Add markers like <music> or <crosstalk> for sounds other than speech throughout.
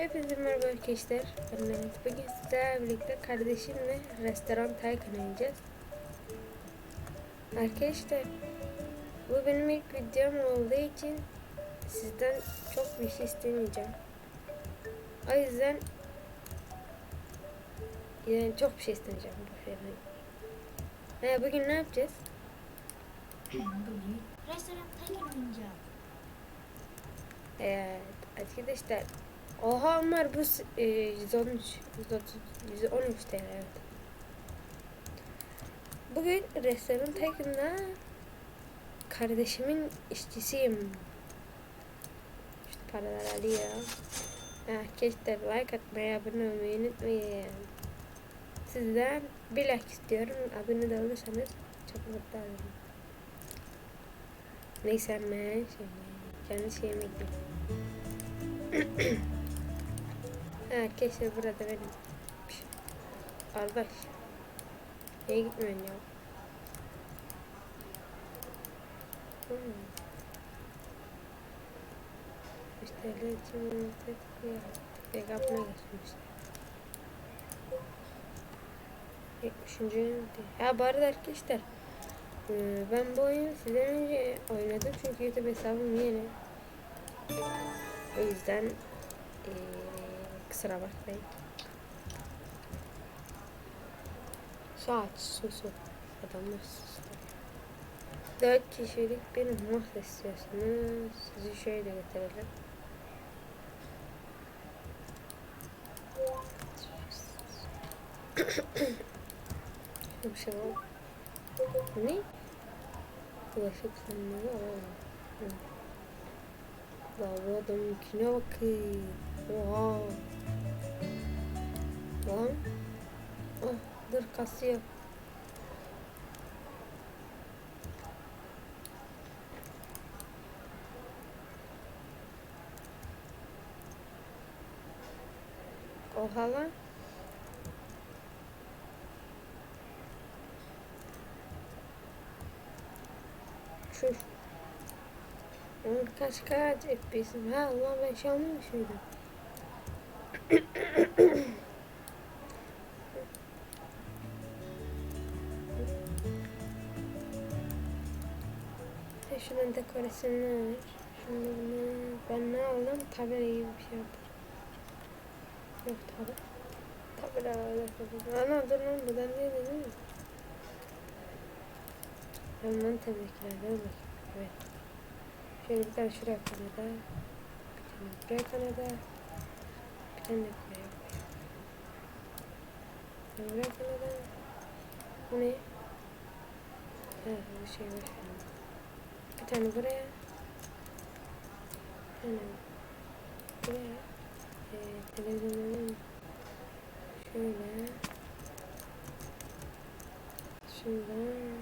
Hepinize merhaba arkadaşlar. Ben Mehmet. Bugün sizlerle birlikte kardeşimle restoran Taycan oynayacağız. Arkadaşlar bu benim ilk videom olduğu için sizden çok bir şey istemeyeceğim. O yüzden yani çok bir şey istemeyeceğim bu şeyden. He, bugün ne yapacağız? Restoran Tiger oynayacağım. Evet arkadaşlar. Oha Ömer bu e, 113 130 113 TL evet. Bugün restoran Taycan'da kardeşimin işçisiyim. İşte paralar alıyor. Arkadaşlar like atmayı, abone olmayı unutmayın. Sizden bir like istiyorum. Abone de olursanız çok mutlu olurum. Neyse ben şey, kendi şeyime gidiyorum. Arkadaşlar burada benim. Kardeş. Niye gitmiyorsun ya? Hmm. İşte iletişim tıklıyor. Tek yapmaya geçmişler. 70. ünite. Ha bu arada arkadaşlar. e, Ben bu oyunu sizden önce oynadım çünkü YouTube hesabım yeni. O yüzden eee kusura bakmayın. Su aç. Adamlar sustu. Dört kişilik bir masa istiyorsanız sizi şöyle getirelim. Bir şey var. Ne? Bulaşık sanmıyor. Lan bu adamınkine bakın. Oha. Lan. Ah, dur kasıyor. Oha lan. Çüş. Kaç kaç FPS'im. Ha ulan ben şey almamış mıydım? Şunun dekorasyonunu aç. Şimdi bunu ben ne aldım? Tabela gibi bir şey yaptım. Yok tabela. Tabela tabela. Ana dur lan bu da ne değil mi? Hemen tabikiler değil? Evet. Şöyle bir tane şuraya. Bir tane buraya kanada. Bir tane de buraya koyayım. Bu ne? Ha bu şey var. Bir tane buraya. Bir buraya. Ee, televizyonun şöyle. Şuradan.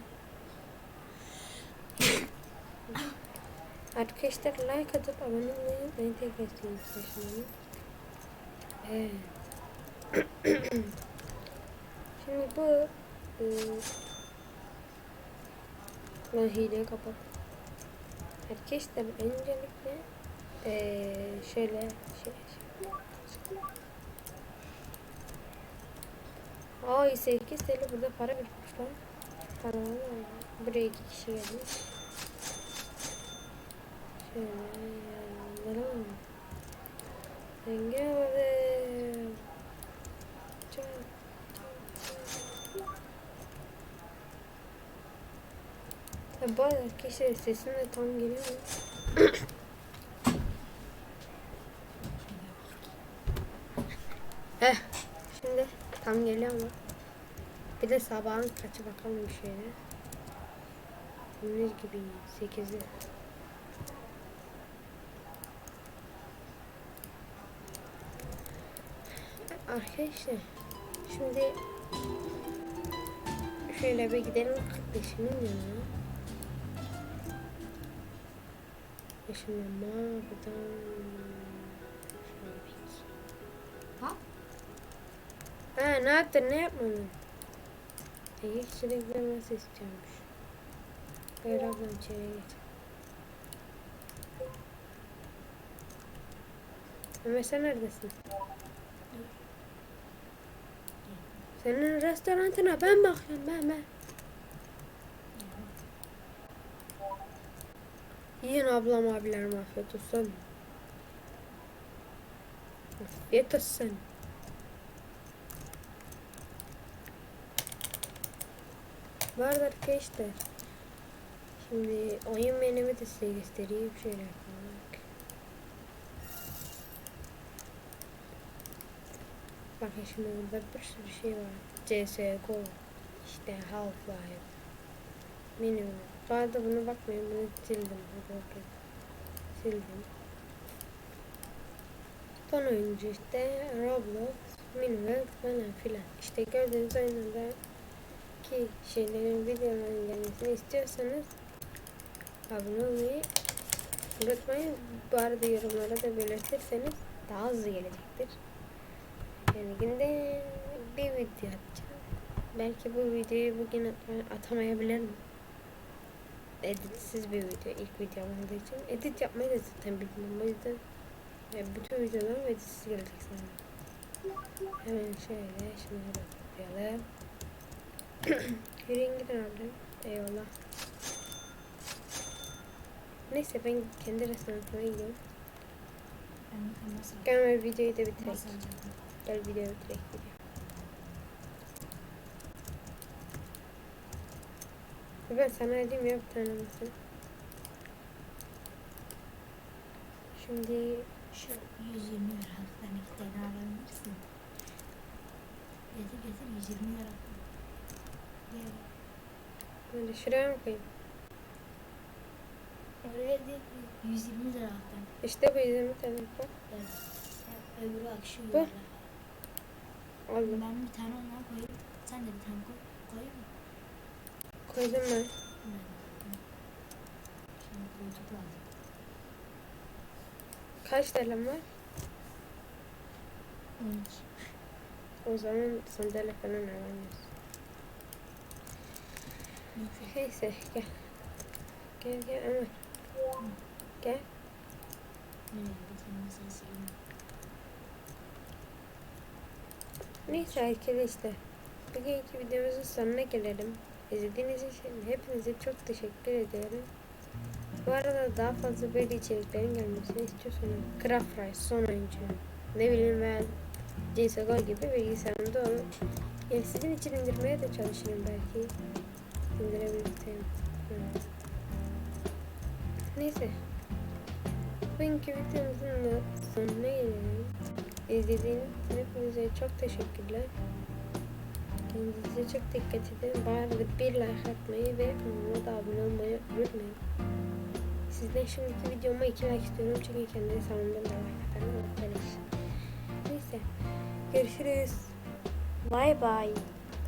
Arkadaşlar like atıp abone olmayı unutmayın. Tekrar istiyorsunuz. Evet. <clears throat> Şimdi bu e, ben hileyi kapat. Arkadaşlar öncelikle e, şöyle şey, şey. Aa 8 TL burada para birikmiş lan. Mı? Buraya iki kişi gelmiş. Şöyle yanlarım. Engelledim. Çok, çok. Ya bu arada arkadaşlar sesim de tam geliyor mu? Heh, şimdi tam geliyor mu? Bir de sabahın kaçı bakalım bir şöyle. Gündüz gibi 8'i. Arkadaşlar şimdi şöyle bir gidelim kardeşimin yanına. Ve Şimdi şöyle bir Ha? Ha ne yaptın ne yapmadın? İyi kişilik vermesi istiyormuş. Hayır ablam içeriye geç. Ömer sen neredesin? Senin restorantına ben bakıyorum ben ben. Yiyin ablam abilerim afiyet olsun. Afiyet olsun. Vardı arkadaşlar. Şimdi oyun menümü de size göstereyim. Şöyle yapalım. Bakın şimdi burada bir sürü şey var. CSGO, işte Half-Life, menü. Bu arada buna bakmayın, bunu sildim. Sildim. Son oyuncu işte Roblox, Minworld falan filan. İşte gördüğünüz oyunlarda ki şeylerin videoların gelmesini istiyorsanız abone olmayı unutmayın. Bu arada yorumlara da belirtirseniz daha hızlı gelecektir. Yani günde bir video atacağım. Belki bu videoyu bugün at- atamayabilirim. Editsiz bir video. ilk videom olduğu için. Edit yapmayı da zaten bilmiyorum. O yüzden yani bütün videolarım editsiz gelecek sana. Hemen şöyle şunları da kopyalım. <clears throat> Yürüyün gidin. Eyvallah. Neyse ben kendi restoranıma gidiyorum. Gel videoyu da bitirek. Gel videoyu bitirek video. Ben sana edeyim ya bir tane? Şimdi Şu 120 liralıktan iki tane alabilirsin. Getir getir 120 lira. Gel. böyle şuraya mı koyayım? Oraya değil 120 liralıktan. İşte bu yüzden bir tane koy. Evet. Öbürü akışıyor. Bu? yuvarlak. Aldım. Ben bir tane ondan koyayım. Sen de bir tane koy. Koyayım mı? Koltuk lazım. Kaç TL'm var? 12. O zaman sandalye falan alamıyoruz. Neyse. Neyse gel. Gel gel Ömer. Gel. Neyse arkadaşlar. Bugünkü videomuzun sonuna gelelim. İzlediğiniz için hepinize çok teşekkür ediyorum. Bu arada daha fazla böyle içeriklerin gelmesini istiyorsanız Craft Rice son oyuncu. Ne bileyim ben CSGO gibi bilgisayarımda onu yani sizin için indirmeye de çalışırım belki. İndirebilirsem. Neyse. Bugünkü videomuzun da sonuna gelelim. İzlediğiniz için hepinize çok teşekkürler. Kendinize çok dikkat edin. Arada bir like atmayı ve kanalıma da abone olmayı unutmayın. Sizden şimdiki videoma iki like istiyorum çünkü kendi hesabımdan da like atarım. Neyse. Görüşürüz. Bye bye.